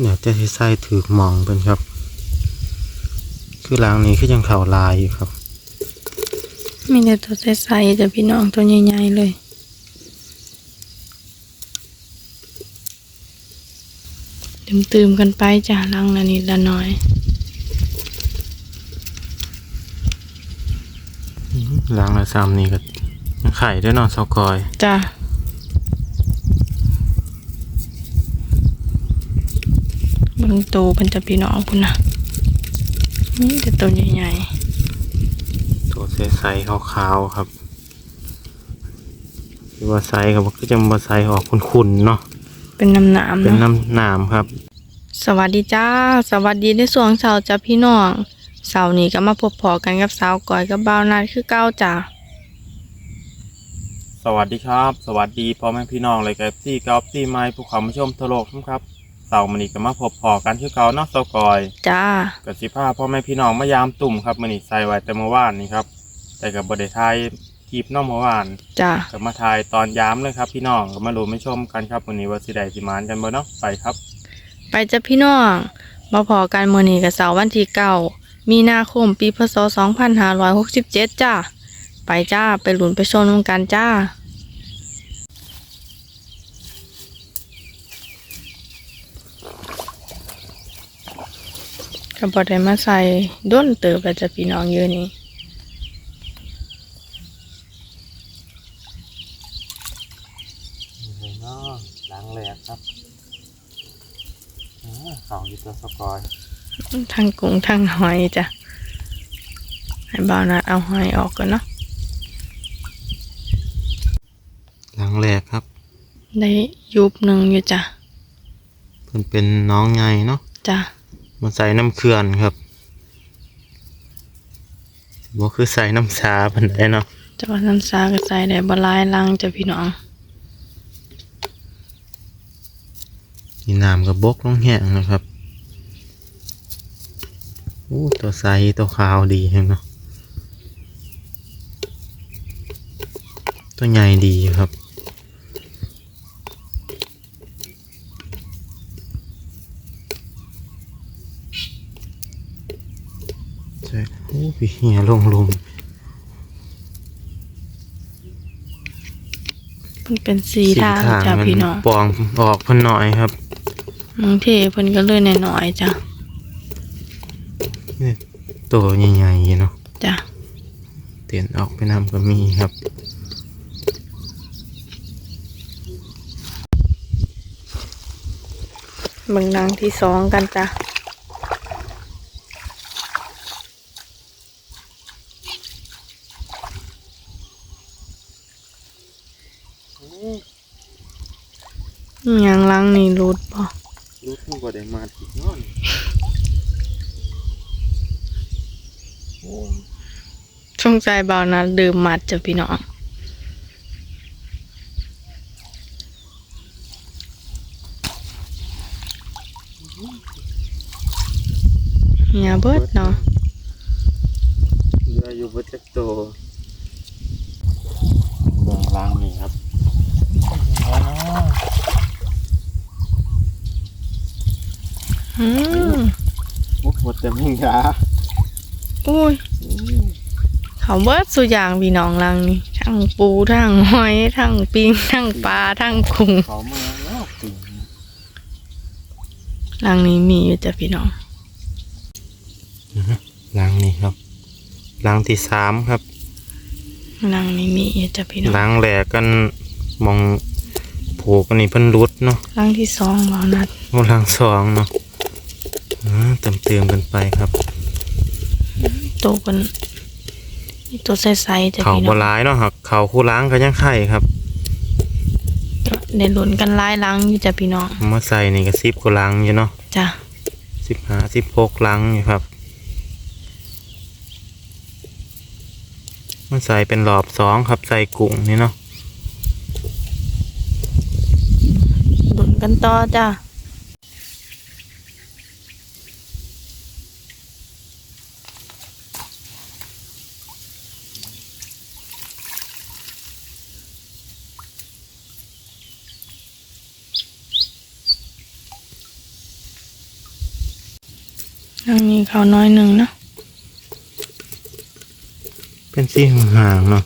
เดี๋ยวจะใส่ถือหมองเป็นครับ คือหลังนี้คือยังเข่าลายอยู่ครับ มีแต่ตัวใสๆจ้ะพี่น้องตัวใหญ่ๆเลยตื่มๆกันไปจ้ะลังละนิดละหน่อยหลังละซ้ำนี่ก็ยังไข่ด้วยเนอนสกอย จ้ะ บิ่งโตเป็นจะพี่น้องพุ่นนะนี่แต่ตัวใหญ่ตัวใสๆขาวๆครับคือว่าใสครับก็จะมาใสออกขุ่นๆเนาะๆเป็นน้ำหนามเป็นเนาะน้ำหนามครับ สวัสดีจ้า สวัสดีในสวงเสาร์จ้ะพี่น้องเสาร์นี้ก็มาพบพอกันกับสาวก้อยกับบ่าวนัดคือเก้าจ้ะสวัสดีครับ สวัสดีพ่อแม่พี่น้องเลยกับที่กอล์ฟที่ไม้ผู้ขำชมทะโลกครับ เสาร์มันนี้ก็มาพบพอกันคือเก่าเนาะสกอยจ้า กับสิผ้าพ่อแม่พี่น้องมายามตุ่มครับมันนี้ใส่ไว้แต่เมื่อวานนี่ครับ แต่กับบไดทายคลิปเน้องเมื่อวานจ้ากับมาถ่ายตอนยามเลยครับ พี่น้องก็มาดูไม่ชมกันครับวันนี้ว่าสิได้สิมานกันบ่เนาะไปครับ ไปจ้ะพี่น้องมาพอกันมื้อนี้กับเสาร์วันที่เก้ามีนาคมปีพศ2567จ้า ไปจ้า ไปหลุนไปชมกันจ้า ก็บ่ได้มาใส่ด้นเติบแล้วจ้ะพี่น้องเยอะนี่เนาะล้างแหลกครับเขาอยู่ตัวสกอยทั้งกุ้งทั้งหอยจ้ะให้บ่าวนัดเอาหอยออกก่อนเนาะล้างแหลกครับ ได้ยุบหนึ่งอยู่จ้ะเพิ่นเป็นน้องไงเนาะจ้ะ มาใส่น้ำเขื่อนครับบ่คือใส่น้ำชาเพิ่นได้เนาะจะว่าน้ำซาก็ใส่ได้บ่หลายลังจ้ะพี่น้องนี่น้ำกับบกลงแห้งนะครับโอ้ตัวใสตัวขาวดีแฮงเนาะตัวใหญ่ดีครับ ใช่โอ้ พี่เหียลงลุมมันเป็นสีทางจ้ะมัพี่น้องปองออกเพิ่นหน่อยครับบางเทเพิ่นก็เลยน้อยๆจ้ะตัวใหญ่ๆเนาะจ้ะเตียนออกไปนำก็มีครับ เบิ่งดังที่สองกันจ้ะอิ หยังลังนี่รูดบ่รู้ทุ่งก็ได้มาอีกนอนสงสัยบ่าวนัดดื่มมัดจ้ะพี่น้องเฮียเบิดเนาะ เรืออยู่บนจักรโตเบื้องล่างนี่ครับ อื มมุกหมดแต่มิงยาอุ้ยเขาเบิดสุอย่างพี่น้องลังนี่ทั้งปูทั้งหอยทั้งปิงทั้งปลาทั้งกุ้งเขามาแล้วปิ่งลังนี้มีอยู่จ้ะพี่น้องล่างนี่ครับล่างที่สามครับลังนี้มีอยู่จ้ะพี่น้องล่างแหลกกันมองผูกอันนี้เพิ่นรุดเนาะลังที่สองบ่าวนัดโอ้ล่างสองเนาะอ่า เติมเติมๆกันไปครับโตกันนี่ตัวใสๆจ้ะเขาพี่น้บ่องร้ายเนาะครับเขาคู่ล้างก็ยังไข่ครับได้หลุนกันหลายลังอยู่จ้ะพี่น้องเอามาใส่นี่ก็สิบกว่าลังอยู่เนาะจ้ะสิบห้าสิบหกลังอยู่ครับมาใส่เป็นรอบสองครับใส่กุ้งนี่เนาะหลุนกันต่อจ้ะ ยังมีเขาน้อยหนึ่งเนาะเป็นสีห่างๆเนาะ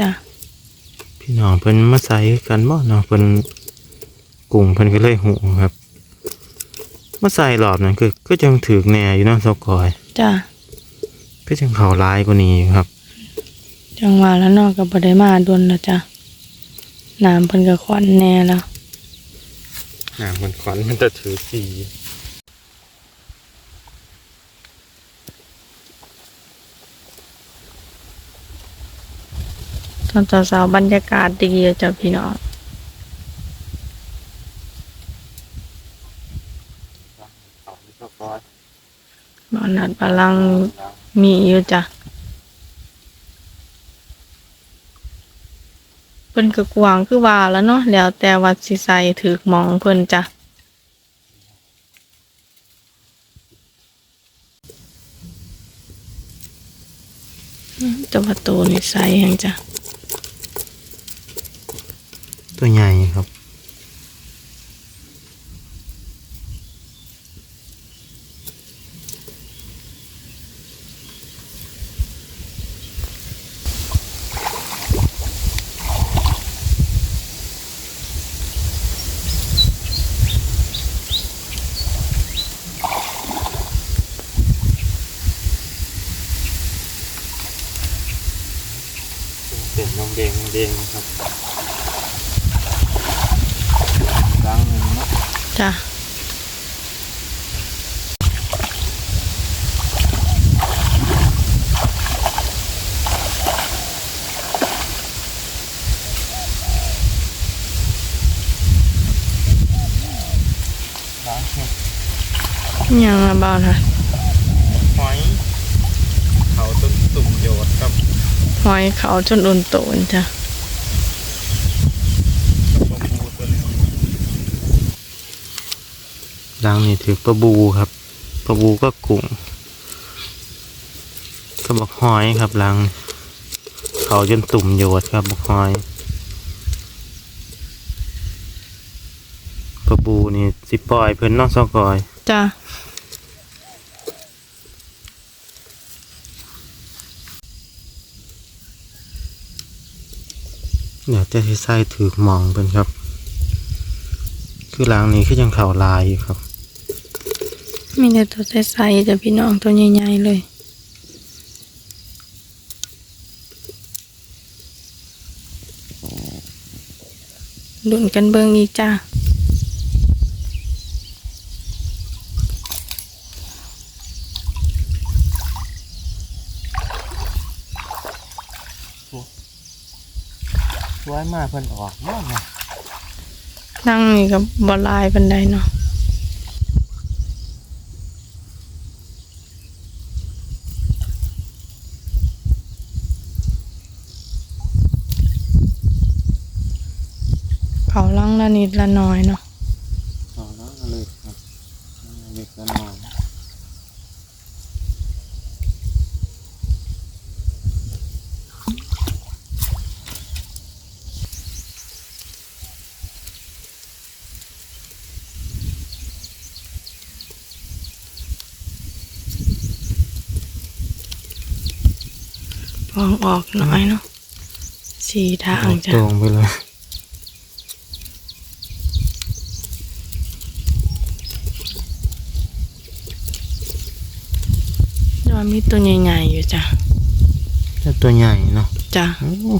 จ้ะพี่น้องเพิ่นมาใส่กันบ่เนาะเพิ่นกุ้งเพิ่นก็เลยหูครับมาใส่รอบนั้นคือก็จังถือแหน่อยู่เนาะสกอยจ้ะก็จังเขาลายกว่านี้อยู่ครับ จังหวะแล้วเนอกกับ่ได้มาดวนแล้วจ้ะน้ำเพิ่นก็ควันแน่แล้วหางมันขอนมันจะถือสี อนเช้าๆบรรยากาศดีจ้ะพี่น้องเขาสกอยบอนนัดบาลังมีอยู่จ้ะเพิ่นก็กวางคือว่าแล้วเนาะแล้วแต่ว่าสิใส่ถือหมองเพิ่นจ้ะอืมแต่ว่าตัวนี่ใส่แฮงจ้ะ ตัวใหญ่ครับ เป็นนมแดงนมแดงครับล้างหนึ่งเนาะ จ้ะล้างเห็ดยังละเบานะหอยเขาต้นตุ่มโยดครับหอยเขาจนอุ่นโตนจ้ะ ปลาบูตัวนึง ล้างนี่ถือปลาบูครับปลาบูก็กุ้งก็บอกหอยครับล้างเขาจนตุ่มโยดครับบอกหอยปลาบูนี่สิปล่อยเพิ่นเนอกซอกอยจ้ะเดี๋ยวจะให้ใส่ถือหมองเป็นครับ คือหลังนี้คือยังเข่าลายอยู่ครับ มีแต่ตัวใสๆจ้ะพี่น้องตัวใหญ่ๆเลยดุนกันเบิงอีกจ้าไว้มาเพิ่นออกมากนะนั่งนี่กับบลายบันไดเนาะ เขาลังละ นิดละน้อยเนาะอ๋อแล้วเล็กครับเล็กล้วนอนฟองออกน้อยเนาะสีทางจ้ะตรงไปเลย นอนมีตัวใหญ่ๆอยู่จ้ะแต่ตัวใหญ่เนาะจ้ะโอ้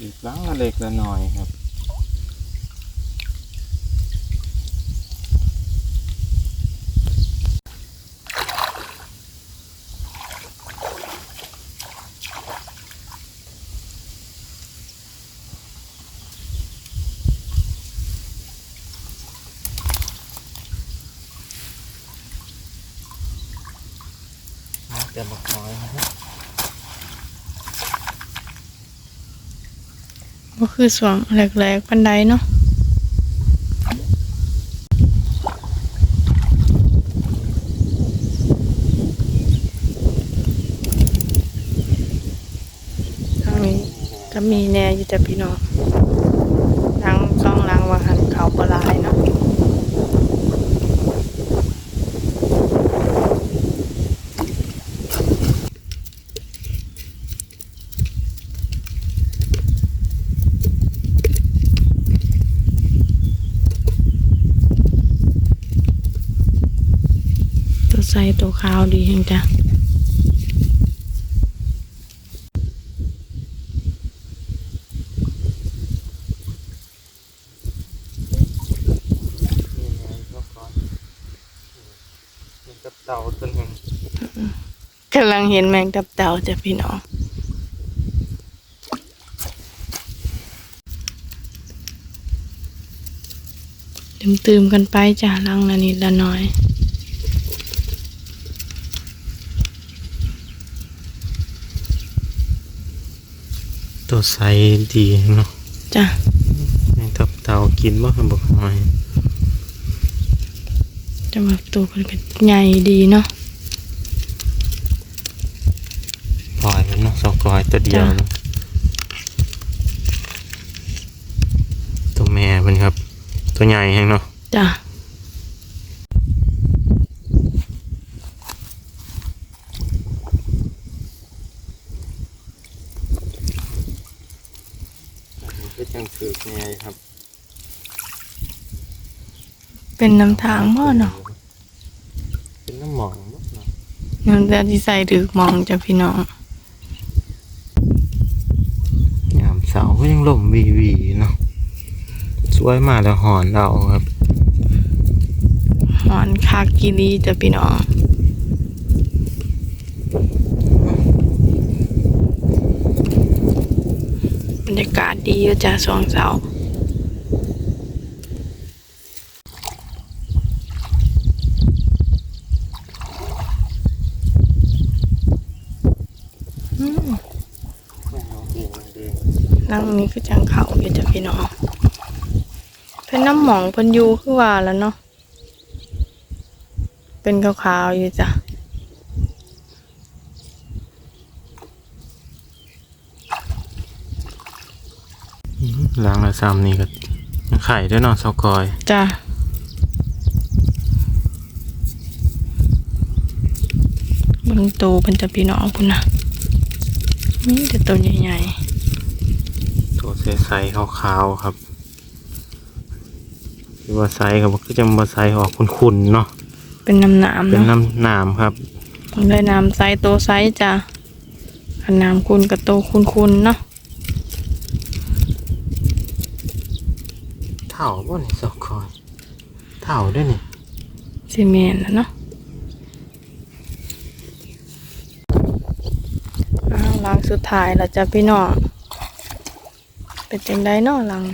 อีกหลังละเล็กละน้อยครับ ก็คือสวงแหลกๆปันไดเนาะทางนี้ก็มีแน่ยู่แต่พี่น้องหลังซองหลังว่าหันเขาปลายเนาะ ใส่ตัวขาวดีจังจ้ะนี่ไงก็ก่อนนี่กับเต่าตัวหนึ่งกำลังเห็นแมงตับเต่าจ้ะพี่น้องตื่มๆกันไปจ้ะลังละนิดละน้อย ตัวใสดีเนาะจ้ะแมงทับเต่ากินบ่ครับบอกหอยจะแบบตัวมันก็ใหญ่ดีเนาะปล่อยมันเนาะสองกอยตัวเดียวจ้ะเนาะตัวแม่มันครับ ตัวใหญ่แฮงเนาะจ้ะ ก็จังสืบไงครับ เป็นน้ำทางบ่เนาะเป็นน้ำหมองบ่เนาะน้ำจะที่ใส่ดึกมองจ้ะพี่น้องยามเสาร์ก็ยังลมวีวีเนาะสวยมากแล้วหอนเอาครับ หอนคากิรีจ้ะพี่น้องบรรยากาศดีอยู่จ้ะสองเสาอืม นั่งนี้คือจังเขาอยู่จ้ะพี่น้องเพิ่นน้ำหมองเพิ่นอยู่คือว่าแล้วเนาะเป็นขาวๆอยู่จ้ะอืมล้างละซ้ำนี่ก็ยังไข่ด้วยเนาะสกอย จ้ะเบิ่งตูเพิ่นจะพี่น้องพุ่นนะนี่แต่ตัวใหญ่ตัว ใสๆขาวๆครับหรือว่าใสครับก็จะมาใสออกขุ่นๆเนาะๆเป็นน้ำหนามเป็นเนาะน้ำหนามครับต้องได้น้ำไซส์โตไซส์จ้ะอันน้ำคุณกับโตคุณๆเนาะเถ่าบ่นี่สกอยเถ่าด้วยนี่ซีเมนต์นะเนาะอ้าวหลังสุดท้ายแล้วจ้ะพี่น้อง เป็นจังไดเนาะหลัง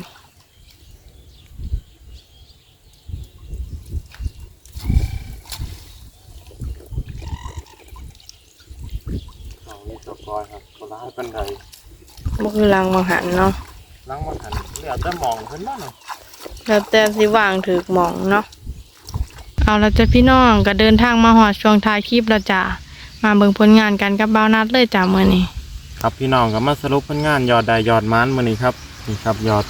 เถ่านี่สกอยครับก็ร้ายปันไดบ่คือหลังบางหันเนาะล้างมันหันเหลือแต่หมองเพิ่นบ้างเนาะแล้วแต่สิว่างถือหมองเนาะเอาแล้วจ้ะพี่น้องก็เดินทางมาหอดช่วงท้ายคลิปแล้วจ้ะมาเบิ่งผลงานกันกับบ้าวนัดเลยจ้ะมื้อนี้ครับพี่น้องก็มาสรุปผลงานยอดใดยอดมันมื้อนี้ครับ นี่ครับยอด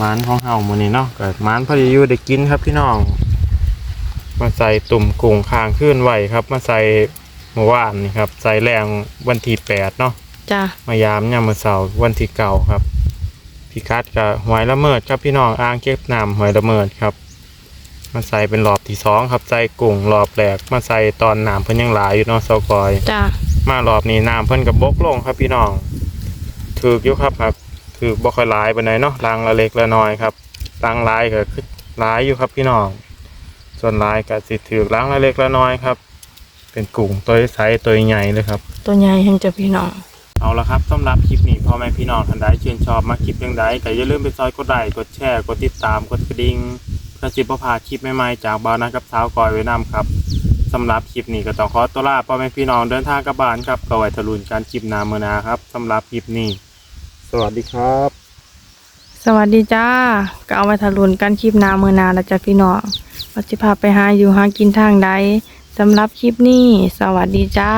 มันของเฮามื้อนี้เนาะก็มันพอดีอยู่ได้กินครับพี่น้อง มาใส่ตุ่มกุ้งค้างขึ้นไว้ครับ มาใส่เมื่อวานนี่ครับ ใส่แรงวันที่แปดเนาะจ้ะมายามยามมื้อเสาร์วันที่เก่าครับพี่คัดกับหวยละเมิดครับพี่น้องอ่างเก็บน้ำหวยละเมิดครับ มาใส่เป็นรอบที่สองครับใส่กุ้งรอบแรกมาใส่ตอนน้ำเพิ่นยังหลายอยู่เนาะเสากอย จ้ะมารอบนี้น้ำเพิ่นกับบกลงครับพี่น้องถือกอยู่ครับครับ ถือกบ่ค่อยหลายปานใดเนาะลังละเล็กละน้อยครับลังหลายก็คือหลายอยู่ครับพี่น้อง ส่วนหลายก็สิถือกลังละเล็กละน้อยครับ เป็นกุ้งตัวใสตัวใหญ่เลยครับ ตัวใหญ่แห่งจ้ะพี่น้อง เอาละครับสำหรับคลิปนี้พ่อแม่พี่น้องท่านใดชื่นชอบมาคลิปยังใดก็อย่าลืมไปซอยกดไลค์กดแชร์กดติดตามกดกระดิ่งเพื่อสิบ่พลาดคลิปใหม่ๆจากบ่าวนัดกับสาวกอยไว้นํครับสำหรับคลิปนี้ก็ต้องขอตัวลาพ่อแม่พี่น้องเดินทางกลับบ้านครับก็ไว้ทะลุนการคลิปหนาเมื่อหนาครับสำหรับคลิปนี้ สวัสดีครับ สวัสดีจ้าก็เอาไว้ทะลุนกันคลิปนาเมือนาแล้วจ้ะพี่น้องว่าสิพาไปหาอยู่หากินทางใดสำหรับคลิปนี้ สวัสดีจ้า